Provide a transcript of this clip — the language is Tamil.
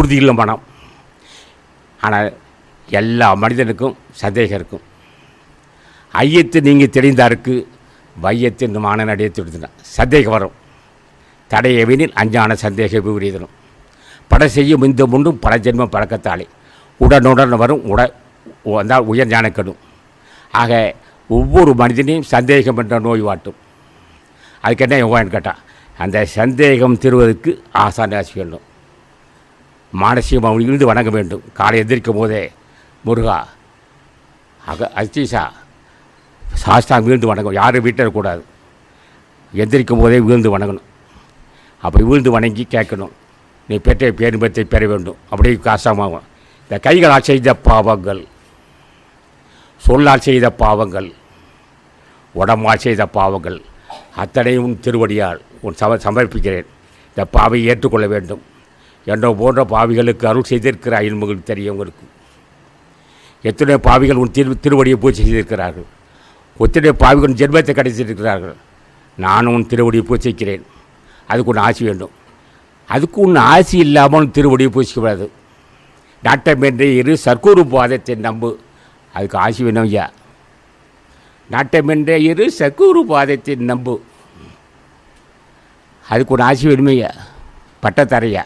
உறுதியுள்ள மனம் ஆனால் எல்லா மனிதனுக்கும் சந்தேகம் இருக்கும். ஐயத்து நீங்கள் தெரிந்தாருக்கு வையத்தின் மானன் அடையத்துடுதுனா சந்தேகம் வரும். தடையவினில் அஞ்ஞான சந்தேக விபரீதனும். பட செய்யும் இந்த முன்னும் பல ஜென்மம் பழக்கத்தாலே. உடனுடன் வரும் உட வந்தால் உயர் ஞானக்கடும். ஆக ஒவ்வொரு மனிதனையும் சந்தேகம் என்ற நோய் வாட்டும். அதுக்கு என்ன யோகான்னு கேட்டால் அந்த சந்தேகம் திருவதற்கு ஆசான் ராசி வேண்டும். மானசீகம் அவன் இருந்து வணங்க வேண்டும். காலை எந்திரிக்கும் போதே முருகா அக அச்சீசா சாஸ்தாங்க வீழ்ந்து வணங்கும் யாரும் வீட்டில் இருக்கக்கூடாது எந்திரிக்கும் போதே வீழ்ந்து வணங்கணும். அப்படி வீழ்ந்து வணங்கி கேட்கணும். நீ பெற்ற பேரின்பத்தை பெற வேண்டும். அப்படியே காசமாகும் இந்த கைகளால் செய்த பாவங்கள் சொல்லால் செய்த பாவங்கள் உடம்பால் செய்த பாவங்கள் அத்தனையும் திருவடியால் உன் சம சமர்ப்பிக்கிறேன். இந்த பாவையை ஏற்றுக்கொள்ள வேண்டும். என்னை போன்ற பாவிகளுக்கு அருள் செய்திருக்கிற உங்களுக்கு தெரியும் உங்களுக்கு. எத்தனை பாவிகள் உன் திரு திருவடியை பூஜை செய்திருக்கிறார்கள்? ஒத்தனை பாவிகள் உன் ஜென்மத்தை கிடைச்சிருக்கிறார்கள் நானும் உன் திருவடியை பூஜிக்கிறேன். அதுக்கு ஒன்று ஆசி வேண்டும். அதுக்கு ஒன்று ஆசி இல்லாமல் உன் திருவடியை பூசிக்கக்கூடாது நாட்டமின்றி இரு சர்க்குரு பாதத்தை நம்பு. அதுக்கு ஆசி வேணும் ஐயா. நாட்டம் என்ற இரு சர்க்குரு பாதத்தை நம்பு. அதுக்கு ஒரு ஆசி வேணுமையா பட்டத்தரையா.